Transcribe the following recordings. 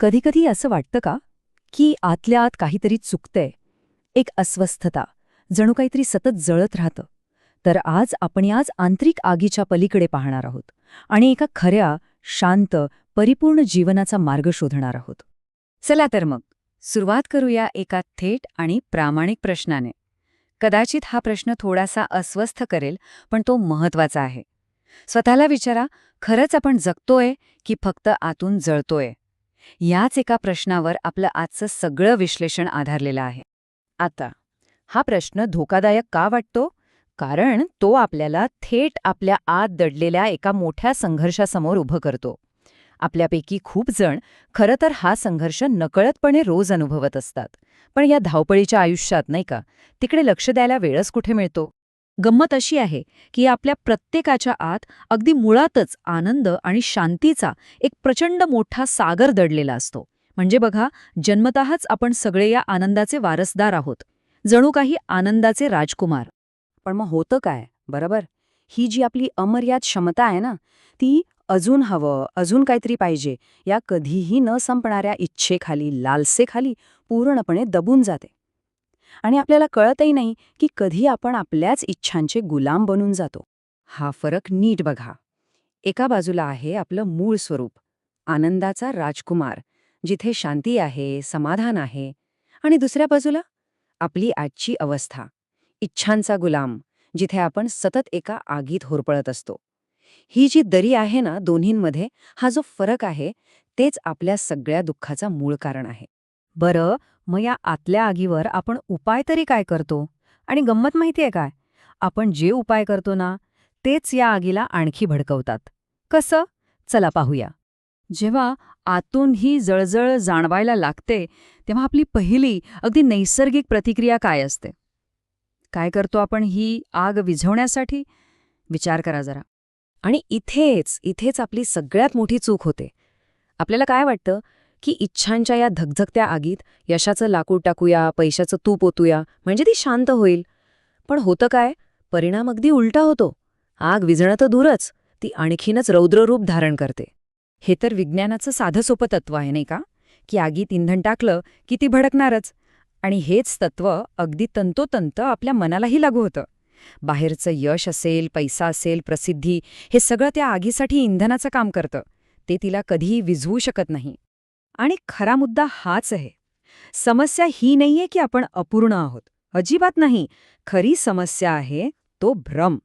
कधीकधी असं वाटतं का की आतल्या आत काहीतरी चुकतंय एक अस्वस्थता जणू काहीतरी सतत जळत राहतं. तर आज आपण याच आंतरिक आगीच्या पलीकडे पाहणार आहोत आणि एका खऱ्या शांत परिपूर्ण जीवनाचा मार्ग शोधणार आहोत. चला तर मग सुरुवात करूया एका थेट आणि प्रामाणिक प्रश्नाने. कदाचित हा प्रश्न थोडासा अस्वस्थ करेल पण तो महत्त्वाचा आहे. स्वतःला विचारा खरंच आपण जगतोय की फक्त आतून जळतोय? याच एका प्रश्नावर आपलं आजचं सगळं विश्लेषण आधारलेलं आहे. आता हा प्रश्न धोकादायक का वाटतो? कारण तो आपल्याला थेट आपल्या आत दडलेल्या एका मोठ्या संघर्षासमोर उभं करतो. आपल्यापैकी खूप जण खरं तर हा संघर्ष नकळतपणे रोज अनुभवत असतात. पण या धावपळीच्या आयुष्यात नाही का? तिकडे लक्ष द्यायला वेळच कुठे मिळतो? गंमत अशी आहे की आपल्या प्रत्येकाच्या आत अगदी मुळातच आनंद आणि शांतीचा एक प्रचंड मोठा सागर दडलेला असतो. म्हणजे बघा जन्मतःच आपण सगळे या आनंदाचे वारसदार आहोत. जणू काही आनंदाचे राजकुमार. पण मग होतं काय? बरोबर? ही जी आपली अमर्याद क्षमता आहे ना ती अजून हवं अजून काहीतरी पाहिजे या कधीही न संपणाऱ्या इच्छेखाली लालसेखाली पूर्णपणे दबून जाते. आणि आपल्याला कळतही नाही की कधी आपण आपल्याच इच्छांचे गुलाम बनून जातो. हा फरक नीट बघा. एका बाजूला आहे आपलं मूळ स्वरूप आनंदाचा राजकुमार जिथे शांती आहे समाधान आहे. आणि दुसऱ्या बाजूला आपली आजची अवस्था इच्छांचा गुलाम जिथे आपण सतत एका आगीत होरपळत असतो. ही जी दरी आहे ना दोन्हींमध्ये हा जो फरक आहे तेच आपल्या सगळ्या दुःखाचा मूळ कारण आहे. बरं मग या आतल्या आगीवर आपण उपाय तरी काय करतो? आणि गंमत माहितीये काय? आपण जे उपाय करतो ना तेच या आगीला आणखी भडकवतात. कसं? चला पाहूया. जेव्हा आतून ही जळजळ जाणवायला लागते तेव्हा आपली पहिली अगदी नैसर्गिक प्रतिक्रिया काय असते? काय करतो आपण ही आग विझवण्यासाठी? विचार करा जरा. आणि इथेच इथेच आपली सगळ्यात मोठी चूक होते. आपल्याला काय वाटतं? की इच्छांच्या या धगधगत्या आगीत यशाचं लाकूड टाकूया पैशाचं तूप ओतूया म्हणजे ती शांत होईल. पण होतं काय? परिणाम अगदी उलटा होतो. आग विझणं तर दूरच. ती आणखीनच रौद्ररूप धारण करते. हे तर विज्ञानाचं साधं सोपं तत्व आहे नाही का? की आगीत इंधन टाकलं की ती भडकणारच. आणि हेच तत्व अगदी तंतोतंत आपल्या मनालाही लागू होतं. बाहेरचं यश असेल पैसा असेल प्रसिद्धी हे सगळं त्या आगीसाठी इंधनाचं काम करतं. ते तिला कधीही विझवू शकत नाही. आणि खरा मुद्दा हाच आहे. समस्या ही नाहीये की आपण अपूर्ण आहोत. अजिबात नाही. खरी समस्या आहे तो भ्रम.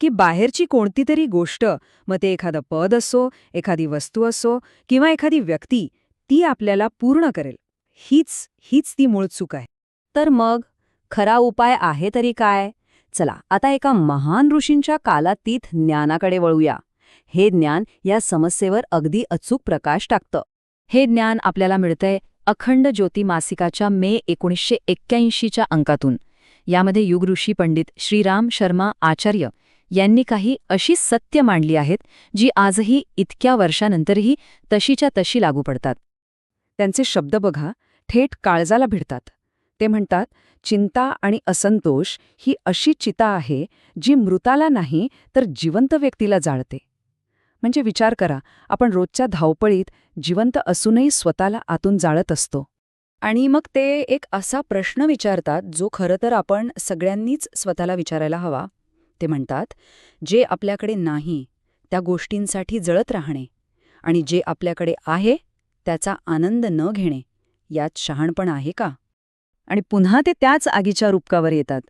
की बाहेरची कोणती तरी गोष्ट मग ते एखादं पद असो एखादी वस्तू असो किंवा एखादी व्यक्ती ती आपल्याला पूर्ण करेल. हीच हीच ती मूळ चूक आहे. तर मग खरा उपाय आहे तरी काय? चला आता एका महान ऋषींच्या कालातीत ज्ञानाकडे वळूया. हे ज्ञान या समस्येवर अगदी अचूक प्रकाश टाकतं. हे ज्ञान आपल्याला मिळतंय अखंड ज्योती मासिकाच्या मे एकोणीसशे एक्क्याऐंशीच्या अंकातून. यामध्ये युगऋषी पंडित श्रीराम शर्मा आचार्य यांनी काही अशी सत्य मांडली आहेत जी आजही इतक्या वर्षानंतरही तशीच्या तशी लागू पडतात. त्यांचे शब्द बघा थेट काळजाला भिडतात. ते म्हणतात चिंता आणि असंतोष ही अशी चिता आहे जी मृताला नाही तर जिवंत व्यक्तीला जाळते. म्हणजे विचार करा आपण रोजच्या धावपळीत जिवंत असूनही स्वतःला आतून जाळत असतो. आणि मग ते एक असा प्रश्न विचारतात जो खरं तर आपण सगळ्यांनीच स्वतःला विचारायला हवा. ते म्हणतात जे आपल्याकडे नाही त्या गोष्टींसाठी जळत राहणे. आणि जे आपल्याकडे आहे त्याचा आनंद न घेणे. यात शहाणपण आहे का? आणि पुन्हा ते त्याच आगीच्या रूपकावर येतात.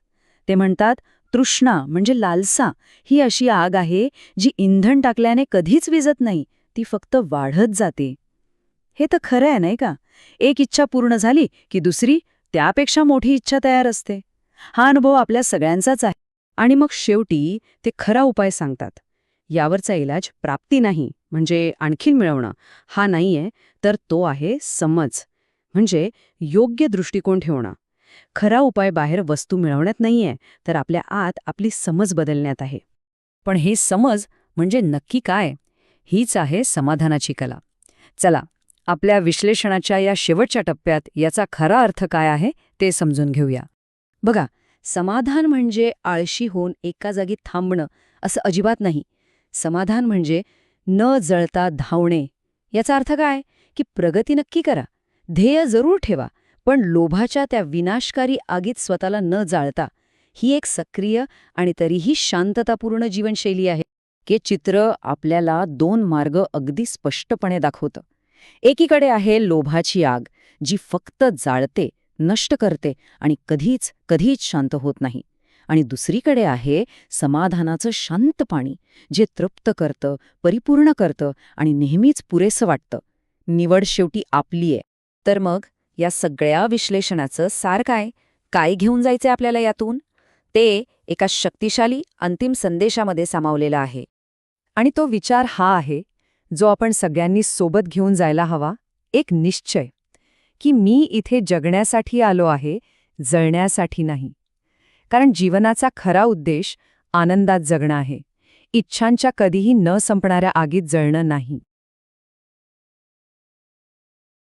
ते म्हणतात तृष्णा म्हणजे लालसा ही अशी आग आहे जी इंधन टाकल्याने कधीच विजत नाही ती फक्त वाढत जाते. हे तर खरं आहे नाही का? एक इच्छा पूर्ण झाली की दुसरी त्यापेक्षा मोठी इच्छा तयार असते. हा अनुभव आपल्या सगळ्यांचाच आहे. आणि मग शेवटी ते खरा उपाय सांगतात. यावरचा इलाज प्राप्ती नाही म्हणजे आणखीन मिळवणं. हा नाहीये तर तो आहे समज म्हणजे योग्य दृष्टिकोन ठेवणं. खरा उपाय बाहेर वस्तू मिळवण्यात नाहीये तर आपल्या आत आपली समज बदलण्यात आहे. पण हे समज म्हणजे नक्की काय? हीच आहे समाधानाची कला. चला आपल्या विश्लेषणाच्या या शेवटच्या टप्प्यात याचा खरा अर्थ काय आहे ते समजून घेऊया. बघा समाधान म्हणजे आळशी होऊन एका जागी थांबणं असं अजिबात नाही. समाधान म्हणजे न जळता धावणे. याचा अर्थ काय? की प्रगती नक्की करा. ध्येय जरूर ठेवा. पण लोभाच्या त्या विनाशकारी आगीत स्वतःला न जाळता ही एक सक्रिय आणि तरीही शांततापूर्ण जीवनशैली आहे हे चित्र आपल्याला दोन मार्ग अगदी स्पष्टपणे दाखवतं. एकीकडे आहे लोभाची आग जी फक्त जाळते नष्ट करते आणि कधीच कधीच शांत होत नाही. आणि दुसरीकडे आहे समाधानाचं शांत पाणी जे तृप्त करतं परिपूर्ण करतं आणि नेहमीच पुरेसं वाटतं. निवड शेवटी आपली आहे. तर मग या सगळ्या विश्लेषणाचं सार काय? काय घेऊन जायचे आपल्याला यातून? ते एका शक्तिशाली अंतिम संदेशामध्ये सामावलेला आहे. आणि तो विचार हा आहे जो आपण सगळ्यांनी सोबत घेऊन जायला हवा एक निश्चय की मी इथे जगण्यासाठी आलो आहे जळण्यासाठी नाही. कारण जीवनाचा खरा उद्देश आनंदात जगणं आहे. इच्छांच्या कधीही न संपणाऱ्या आगीत जळणं नाही.